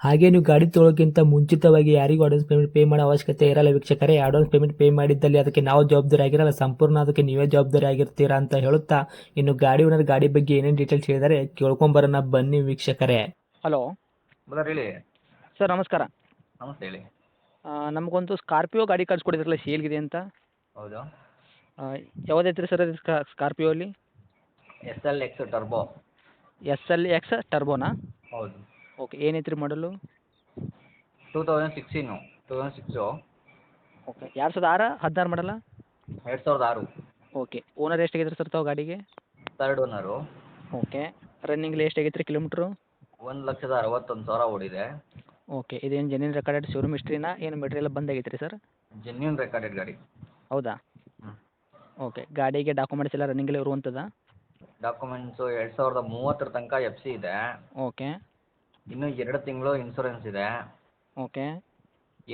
ಹಾಗೆ ನೀವು ಗಾಡಿ ತೊಳೋಕ್ಕಿಂತ ಮುಂಚಿತವಾಗಿ ಯಾರಿಗೂ ಅಡ್ವಾನ್ಸ್ ಪೇಮೆಂಟ್ ಪೇ ಮಾಡೋ ಅವಶ್ಯಕತೆ ಇರಲ್ಲ ವೀಕ್ಷಕರೇ. ಅಡ್ವಾನ್ಸ್ ಪೇಮೆಂಟ್ ಪೇ ಮಾಡಿದ್ದಲ್ಲಿ ಅದಕ್ಕೆ ನಾವು ಜವಾಬ್ದಾರಿ ಆಗಿರಲ್ಲ. ಸಂಪೂರ್ಣ ಅದಕ್ಕೆ ನೀವೇ ಜವಾಬ್ದಾರಿ ಆಗಿರ್ತೀರಾ ಅಂತ ಹೇಳುತ್ತಾ ಇನ್ನು ಗಾಡಿ ಓನರ್ ಗಾಡಿ ಬಗ್ಗೆ ಏನೇನು ಡೀಟೇಲ್ಸ್ ಹೇಳಿದರೆ ಕೇಳ್ಕೊಂಬರೋಣ ಬನ್ನಿ ವೀಕ್ಷಕರೇ. ಹಲೋ ಬ್ರದರ್ ಹೇಳಿ. ಸರ್ ನಮಸ್ಕಾರ. ನಮಸ್ತೆ ಹೇಳಿ. ಆ, ನಮಗೊಂದು ಸ್ಕಾರ್ಪಿಯೋ ಗಾಡಿ ಕಳ್ಸಿಕೊಡಿದ್ರಲ್ಲ ಸೇಲ್ಗಿದೆ ಅಂತ. ಹೌದು. ಯಾವುದೈತ್ರಿ ಸರ್ ಅದು ಸ್ಕಾರ್ಪಿಯೋ ಅಲ್ಲಿ? S L X turbo S L X ಟರ್ಬೋನಾ ಹೌದು. ಓಕೆ ಏನೈತ್ರಿ ಮಾಡಲು two thousand sixteen two thousand six okay ಎರಡು ಸಾವಿರದ ಆರು ಹದಿನಾರು ಮಾಡಲ್ಲ ಎರಡು ಸಾವಿರದ ಆರು. ಓಕೆ ಓನರ್ ಎಷ್ಟಾಗಿದ್ರಿ ಸರ್ ತಾವು ಗಾಡಿಗೆ? ತರ್ಡ್ ಓನರು ಓಕೆ ರನ್ನಿಂಗ್ಲಿ ರೀ ಕಿಲೋಮೀಟ್ರು ಒಂದು ಲಕ್ಷದ ಅರವತ್ತೊಂದು ಸಾವಿರ ಓಡಿದೆ. ಓಕೆ ಇದೇನು ಜೆನ್ಯೂನ್ ರೆಕಾರ್ಡೆಡ್ ಶೋರೂಮ್ ಹಿಸ್ಟ್ರಿನಾ ಏನು ಮೆಟೀರಿಯಲ್ ಬಂದಾಗೈತ್ರಿ ಸರ್? ಜೆನ್ಯೂನ್ ರೆಕಾರ್ಡೆಡ್ ಗಾಡಿ. ಹೌದಾ? ಓಕೆ ಗಾಡಿಗೆ ಡಾಕ್ಯುಮೆಂಟ್ಸ್ ಎಲ್ಲ ರನ್ನಿಂಗಲ್ಲಿ ಇರುವಂಥದ್ದಾ ಡಾಕ್ಯುಮೆಂಟ್ಸು ಎರಡು ಸಾವಿರದ ಮೂವತ್ತರ ತನಕ ಎಫ್ ಸಿ ಇದೆ. ಓಕೆ. ಇನ್ನೂ ಎರಡು ತಿಂಗಳು ಇನ್ಸೂರೆನ್ಸ್ ಇದೆ. ಓಕೆ.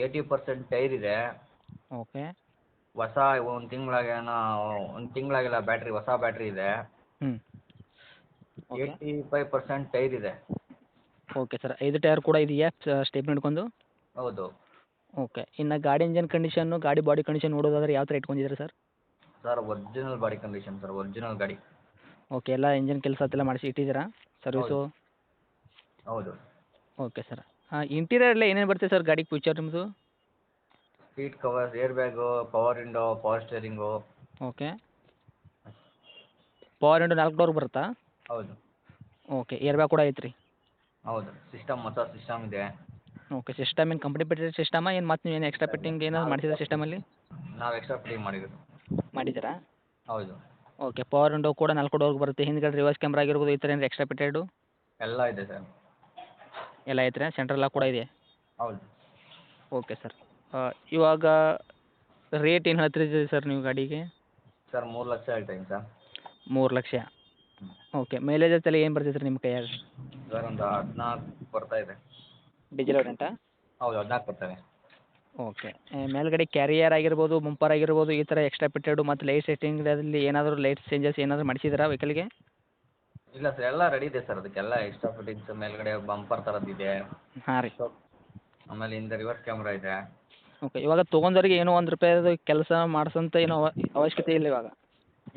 ಏಯ್ಟಿ ಪರ್ಸೆಂಟ್ ಟೈರ್ ಇದೆ. ಓಕೆ. ಹೊಸ ಒಂದು ತಿಂಗಳಾಗೇನೋ ಒಂದು ತಿಂಗಳಾಗಿಲ್ಲ ಬ್ಯಾಟ್ರಿ ಹೊಸ ಬ್ಯಾಟ್ರಿ ಇದೆ. ಹ್ಞೂ ಏಯ್ಟಿ ಫೈವ್ ಪರ್ಸೆಂಟ್ ಟೈರ್ ಇದೆ. ಓಕೆ ಸರ್ ಐದು ಟೈರ್ ಕೂಡ ಇದೆಯಾ ಸ್ಟೆಪ್ ಹಿಡ್ಕೊಂಡು? ಹೌದು. ಓಕೆ ಇನ್ನು ಗಾಡಿ ಇಂಜಿನ್ ಕಂಡೀಷನ್ನು ಗಾಡಿ ಬಾಡಿ ಕಂಡೀಷನ್ ನೋಡೋದಾದ್ರೆ ಯಾವ ಥರ ಇಟ್ಕೊಂಡಿದ್ದೀರಾ sir? Sir original body condition sir original ಗಾಡಿ. ಓಕೆ ಎಲ್ಲ ಇಂಜಿನ್ ಕೆಲಸ ಅದೆಲ್ಲ ಮಾಡಿಸಿ ಇಟ್ಟಿದ್ದೀರಾ? ಸರ್ವಿಸು ಹೌದು. Okay sir. ಇಂಟೀರಿಯರ್ ಎಲ್ಲ ಏನೇನು ಬರುತ್ತೆ ಸರ್ ಗಾಡಿ ಫ್ಯೂಚರ್ ನಿಮ್ಮದು seat cover air bag power window power steering okay. Power window ನಾಲ್ಕು ಡೋರ್ ಬರುತ್ತಾ? ಹೌದು. ಓಕೆ ಏರ್ ಬ್ಯಾಗ್ ಕೂಡ ಐತ್ರಿ? ಹೌದು ಸಿಸ್ಟಮ್ ಹೊಸ ಸಿಸ್ಟಮ್ ಇದೆ. ಓಕೆ ಸಿಸ್ಟಮ್ ಏನು ಕಂಪ್ನಿ ಪೆಟ್ಟಿದ ಸಿಸ್ಟಮ ಏನು ಮತ್ತೆ ನೀವು ಏನು ಎಕ್ಸ್ಟ್ರಾ ಪೆಟ್ಟಿಂಗ್ ಏನಾದ್ರು ಮಾಡಿಸಿದ್ರೆ ಸಿಸ್ಟಮಲ್ಲಿ ನಾವು ಎಕ್ಸ್ಟ್ರಾ ಫಿಟ್ಟಿಂಗ್ ಮಾಡಿದ್ರು ಮಾಡಿದ್ದೀರಾ? ಹೌದು. ಓಕೆ ಪವರ್ ವಿಂಡೋ ಕೂಡ ನಾಲ್ಕು ಡೋರ್ ಬರುತ್ತೆ. ಹಿಂದ್ಗಡೆ ರಿವರ್ಸ್ ಕ್ಯಾಮ್ರಾ ಆಗಿರ್ಬೋದು ಈ ಥರ ಏನು ಎಕ್ಸ್ಟ್ರಾ ಪೆಟ್ಟೆಡು ಎಲ್ಲ ಇದೆ ಸರ್. ಎಲ್ಲ ಐತ್ರಿ ಸೆಂಟ್ರಲ್ ಕೂಡ ಇದೆ. ಹೌದು. ಓಕೆ ಸರ್ ಇವಾಗ ರೇಟ್ ಏನು ಹೇಳ್ತೀರಿ ಸರ್ ನೀವು ಗಾಡಿಗೆ? ಸರ್ ಮೂರು ಲಕ್ಷ ಹೇಳ್ತೀನಿ ಸರ್ ಮೂರು ಲಕ್ಷ. ಓಕೆ ಮೈಲೇಜ್ ಅಂತೆಲ್ಲ ಏನು ಬರ್ತೈತೆ ರೀ ನಿಮ್ಮ ಕೈಯಾಗ? ಸರ್ ಒಂದು ಹದಿನಾಲ್ಕು ಬರ್ತಾ ಇದೆ. ಡೀಸೆಲ್ ವೇರಿಯಂಟಾ ಹೌದು ಹದಿನಾಲ್ಕು ಬರ್ತವೆ. ಓಕೆ ಮೇಲ್ಗಡೆ ಕ್ಯಾರಿಯರ್ ಆಗಿರ್ಬೋದು ಮುಂಪರ್ ಆಗಿರ್ಬೋದು ಈ ಥರ ಎಕ್ಸ್ಟ್ರಾ ಪಿಟೆಡು ಮತ್ತು ಲೈಟ್ ಸೆಟ್ಟಿಂಗ್ದಲ್ಲಿ ಏನಾದರೂ ಲೈಟ್ ಚೇಂಜಸ್ ಏನಾದರೂ ಮಾಡಿಸಿದ್ರಾ ವೆಹಿಕಲ್ಗೆ ಇಲ್ಲ ಸರ್ ಎಲ್ಲ ರೆಡಿ ಇದೆ ಸರ್ ಅದಕ್ಕೆಲ್ಲ ಎಕ್ಸ್ಟ್ರಾ ಫಿಟ್ಟಿಂಗ್ಸ್ ಮೇಲ್ಗಡೆ ಬಂಪರ್ ಥರದ್ದಿದೆ ಹಾಂ ರೀ. ಆಮೇಲೆ ಹಿಂದೆ ರಿವರ್ಸ್ ಕ್ಯಾಮ್ರಾ ಇದೆ. ಓಕೆ ಇವಾಗ ತೊಗೊಂಡವ್ರಿಗೆ ಏನೋ ಒಂದು ರೂಪಾಯಿದು ಕೆಲಸ ಮಾಡಿಸೋಂಥ ಏನೋ ಅವ ಅವಶ್ಯಕತೆ ಇಲ್ಲ ಇವಾಗ?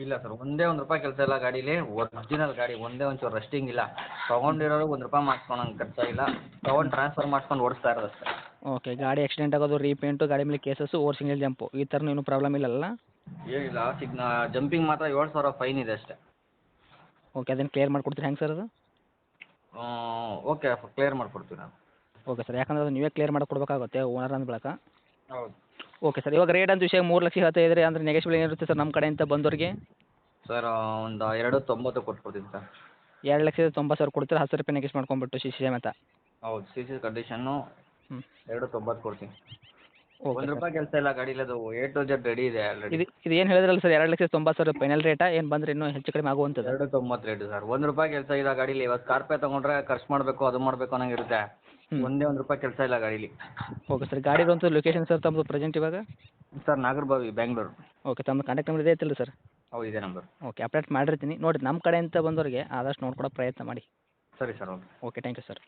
ಇಲ್ಲ ಸರ್ ಒಂದೇ ಒಂದು ರೂಪಾಯಿ ಕೆಲಸ ಇಲ್ಲ ಗಾಡೀಲಿ. ಒರಿಜಿನಲ್ ಗಾಡಿ ಒಂದೇ ಒಂಚೂರು ರಸ್ಟಿಂಗ್ ಇಲ್ಲ. ತೊಗೊಂಡಿರೋರು ಒಂದು ರೂಪಾಯಿ ಮಾಡ್ಸ್ಕೊಳಂಗೆ ಖರ್ಚಾಗಿಲ್ಲ ತೊಗೊಂಡು ಟ್ರಾನ್ಸ್ಫರ್ ಮಾಡ್ಕೊಂಡು ಓಡಿಸ್ತಾ ಇರೋದು ಅಷ್ಟೇ. ಓಕೆ ಗಾಡಿ ಆಕ್ಸಿಡೆಂಟ್ ಆಗೋದು ರೀಪೇಂಟು ಗಾಡಿ ಮೇಲೆ ಕೇಸಸ್ಸು ಓವರ್ ಸಿಂಗಲ್ ಜಂಪು ಈ ಥರನೂ ಏನೂ ಪ್ರಾಬ್ಲಮ್ ಇಲ್ಲಲ್ಲ? ಏನಿಲ್ಲ ಸಿಗ್ನ ಜಂಪಿಂಗ್ ಮಾತ್ರ ಏಳು ಸಾವಿರ ಫೈನ್ ಇದೆ ಅಷ್ಟೇ. ಓಕೆ ಅದನ್ನು ಕ್ಲಿಯರ್ ಮಾಡಿಕೊಡ್ತೀರಿ ಹೆಂಗೆ ಸರ್ ಅದು? ಓಕೆ ಕ್ಲಿಯರ್ ಮಾಡಿಕೊಡ್ತೀವಿ ನಾನು. ಓಕೆ ಸರ್ ಯಾಕಂದ್ರೆ ಅದು ನೀವೇ ಕ್ಲಿಯರ್ ಮಾಡಿಕೊಡ್ಬೇಕಾಗುತ್ತೆ ಓನರ್ ಅಂದ ಬಳಕ. ಹೌದು. ಓಕೆ ಸರ್ ಇವಾಗ ರೇಟ್ ಅಂತ ವಿಷಯ ಮೂರು ಲಕ್ಷ ಹೇಳ್ತಾ ಇದ್ರಿ ಅಂದರೆ ನೆಗೆಶ್ಬಲ್ ಏನಿರುತ್ತೆ ಸರ್ ನಮ್ಮ ಕಡೆಯಿಂದ ಬಂದವ್ರಿಗೆ ಸರ್ ಒಂದು ಎರಡು ತೊಂಬತ್ತು ಕೊಟ್ಕೊಡ್ತೀನಿ ಸರ್ ಎರಡು ಲಕ್ಷದ ತೊಂಬತ್ತು ಸಾವಿರ ಕೊಡ್ತೀರಾ ಹತ್ತು ರೂಪಾಯಿ ನೆಗೆಸ್ಟ್ ಮಾಡ್ಕೊಂಬಿಟ್ಟು ಸಿ ಸಿ ಅಂತ? ಹೌದು ಸಿ ಸಿ ಕಂಡೀಷನ್ನು ಹ್ಞೂ ಎರಡು ತೊಂಬತ್ತು ಕೊಡ್ತೀನಿ. ಒಂದು ರೂಪಾಯಿ ಕೆಲಸ ಇಲ್ಲ ಗಾಡಿಲಿ ಅದು ಎ ಟು ಜೆಡ್ ರೆಡಿ ಇದೆ ಆಲ್ರೆಡಿ ಇದು ಇದು ಏನು ಹೇಳಿದ್ರಲ್ಲ ಸರ್ ಎರಡು ಲಕ್ಷದ ತೊಂಬತ್ತು ಸಾವಿರ ಫೈನಲ್ ರೇಟಾ ಏನು ಬಂದರೆ ಇನ್ನೂ ಹೆಚ್ಚು ಕಡಿಮೆ ಆಗುವಂಥದ್ದು ಎರಡು ತೊಂಬತ್ತು ರೇಟ್ ಸರ್ ಒಂದು ರೂಪಾಯಿ ಕೆಲಸ ಇಲ್ಲ ಗಾಡಿಲಿ. ಇವತ್ತು ಸ್ಕಾರ್ಪಿಯೋ ತಗೊಂಡ್ರೆ ಖರ್ಚು ಮಾಡಬೇಕು ಅದು ಮಾಡಬೇಕು ಅನ್ನಂಗಿರುತ್ತೆ. ಒಂದೇ ಒಂದು ರೂಪಾಯಿ ಕೆಲಸ ಇಲ್ಲ ಗಾಡಿಲಿ. ಓಕೆ ಸರ್ ಗಾಡಿ ಬಂತು ಲೊಕೇಶನ್ ಸರ್ ತಮ್ಮದು ಪ್ರೆಸೆಂಟ್ ಇವಾಗ? ಸರ್ ನಾಗರಬಾವಿ ಬ್ಯಾಂಗ್ಳೂರ್ ಓಕೆ ತಮ್ಮ ಕಾಂಟ್ಯಾಕ್ಟ್ ನಂಬರ್ ಇದೆ ಐತಿಲ್ಲ ಸರ್ ಹೌದು ಇದೆ ನಂಬರ್ ಓಕೆ ಅಪ್ಡೇಟ್ ಮಾಡಿರ್ತೀನಿ. ನೋಡಿ ನಮ್ಮ ಕಡೆಯಿಂದ ಬಂದವರಿಗೆ ಆದಷ್ಟು ನೋಡ್ಕೊಡೋ ಪ್ರಯತ್ನ ಮಾಡಿ. ಸರಿ sir okay okay thank you sir